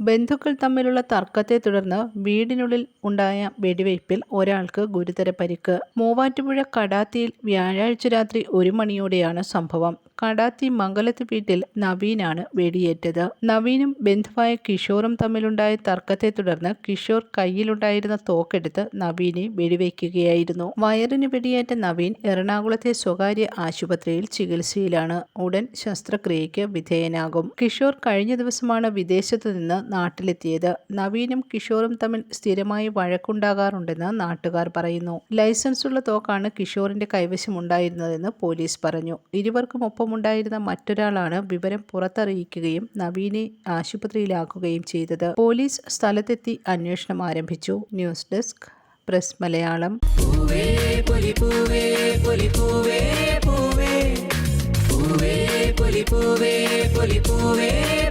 ബന്ധുക്കൾ തമ്മിലുള്ള തർക്കത്തെ തുടർന്ന് വീടിനുള്ളിൽ ഉണ്ടായ വെടിവയ്പിൽ ഒരാൾക്ക് ഗുരുതര പരിക്ക്. മൂവാറ്റുപുഴ കടാത്തിയിൽ വ്യാഴാഴ്ച രാത്രി ഒരു മണിയോടെയാണ് സംഭവം. കടാത്തി മംഗലത്ത് വീട്ടിൽ നവീനാണ് വെടിയേറ്റത്. നവീനും ബന്ധുവായ കിഷോറും തമ്മിലുണ്ടായ തർക്കത്തെ തുടർന്ന് കിഷോർ കയ്യിലുണ്ടായിരുന്ന തോക്കെടുത്ത് നവീനെ വെടിവെക്കുകയായിരുന്നു. വയറിന് വെടിയേറ്റ നവീൻ എറണാകുളത്തെ സ്വകാര്യ ആശുപത്രിയിൽ ചികിത്സയിലാണ്. ഉടൻ ശസ്ത്രക്രിയയ്ക്ക് വിധേയനാകും. കിഷോർ കഴിഞ്ഞ ദിവസമാണ് വിദേശത്തു നിന്ന് നാട്ടിലെത്തിയത്. നവീനും കിഷോറും തമ്മിൽ സ്ഥിരമായി വഴക്കുണ്ടാകാറുണ്ടെന്ന് നാട്ടുകാർ പറയുന്നു. ലൈസൻസുള്ള തോക്കാണ് കിഷോറിന്റെ കൈവശമുണ്ടായിരുന്നതെന്ന് പോലീസ് പറഞ്ഞു. ഇരുവർക്കും ഒപ്പമുണ്ടായിരുന്ന മറ്റൊരാളാണ് വിവരം പുറത്തറിയിക്കുകയും നവീനെ ആശുപത്രിയിലാക്കുകയും ചെയ്തത്. പോലീസ് സ്ഥലത്തെത്തി അന്വേഷണം ആരംഭിച്ചു. News desk press Malayalam. പൂവേ